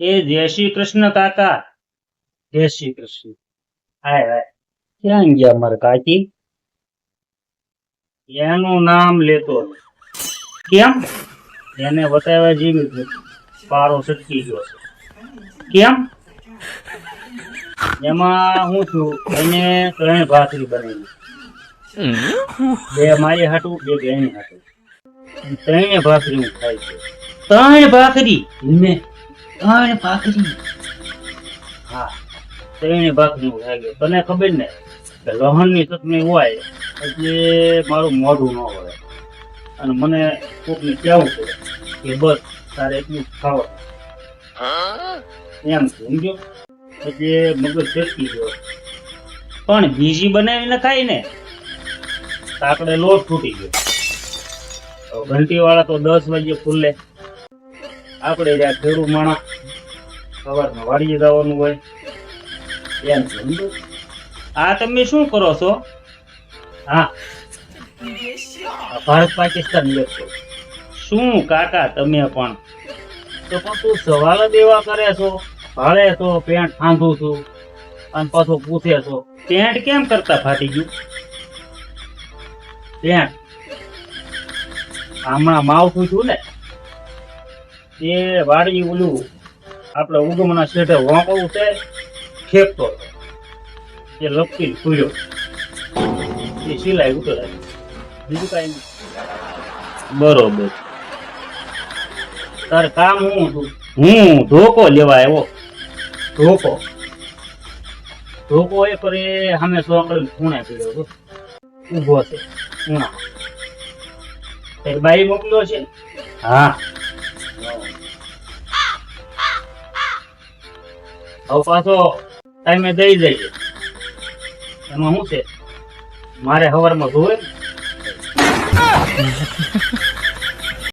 એ જય શ્રી કૃષ્ણ કાકા. જય શ્રી કૃષ્ણ. હાય હાય. ક્યાં ગયા મારા કાકી? એનું નામ લેતો. કેમ? એને બતાવ્યા જેવી છે. પારો સટકી ગયો કેમ? એમાં હું છું? એને ત્રણ ભાખરી બનાવી. બે મારી હાટું, બે બેની હાટું. ત્રણે ભાખરી હું ખાઈ છું. ત્રણ ભાખરી? ને ત્રણ ભાખરી હા ત્રણે ભાખરી હું ખાઈ ગયો તને ખબર ને કે લહણની ચટણી હોય એટલે મારું મોઢું ન હોય. અને મને કોકને કહેવું પડે કે બસ, તારે એટલું ખાવ એમ સમજો? એટલે મગજ ચટકી ગયો. પણ બીજી બનાવીને ખાઈ ને, કાકડે લોટ તૂટી ગયો. ઘંટી વાળા તો દસ વાગે ખુલ્લે. આપણે ત્યાં ખેડૂત માણસ સવારમાં વાડીએ જવાનું હોય. એમ સમજો? આ તમે શું કરો છો? હા. ભારત પાકિસ્તાન લખો શું કાકા તમે પણ? તો પણ તું સવાલ એવા કરે છો ભાળે છો પેન્ટ ખાંધું છું અને પાછો પૂછે છો. પેન્ટ કેમ કરતા ફાટી ગયું? પેન્ટ. હમણાં માવઠું છું ને. એ વાડી ઓલું આપણે ઉગમના શેઠે વાંકવું છે ફેંકતો. એ લપકી ખુલ્યો એ સિલાઈ ઉતરાય બીજું કાંઈ નહીં. બરોબર. તારે કામ હું હતું? હું ધોકો લેવા આવ્યો. ધોકો? ધોકો એ કરી અમે સોંકળી ખૂણે પીડ્યો હતો ઊભો છે ખૂણા બાઈ મોકલ્યો છે? હા. હવે પાછો ટાઈમે દઈ જઈએ એમાં શું છે મારે સવારમાં ધોવે.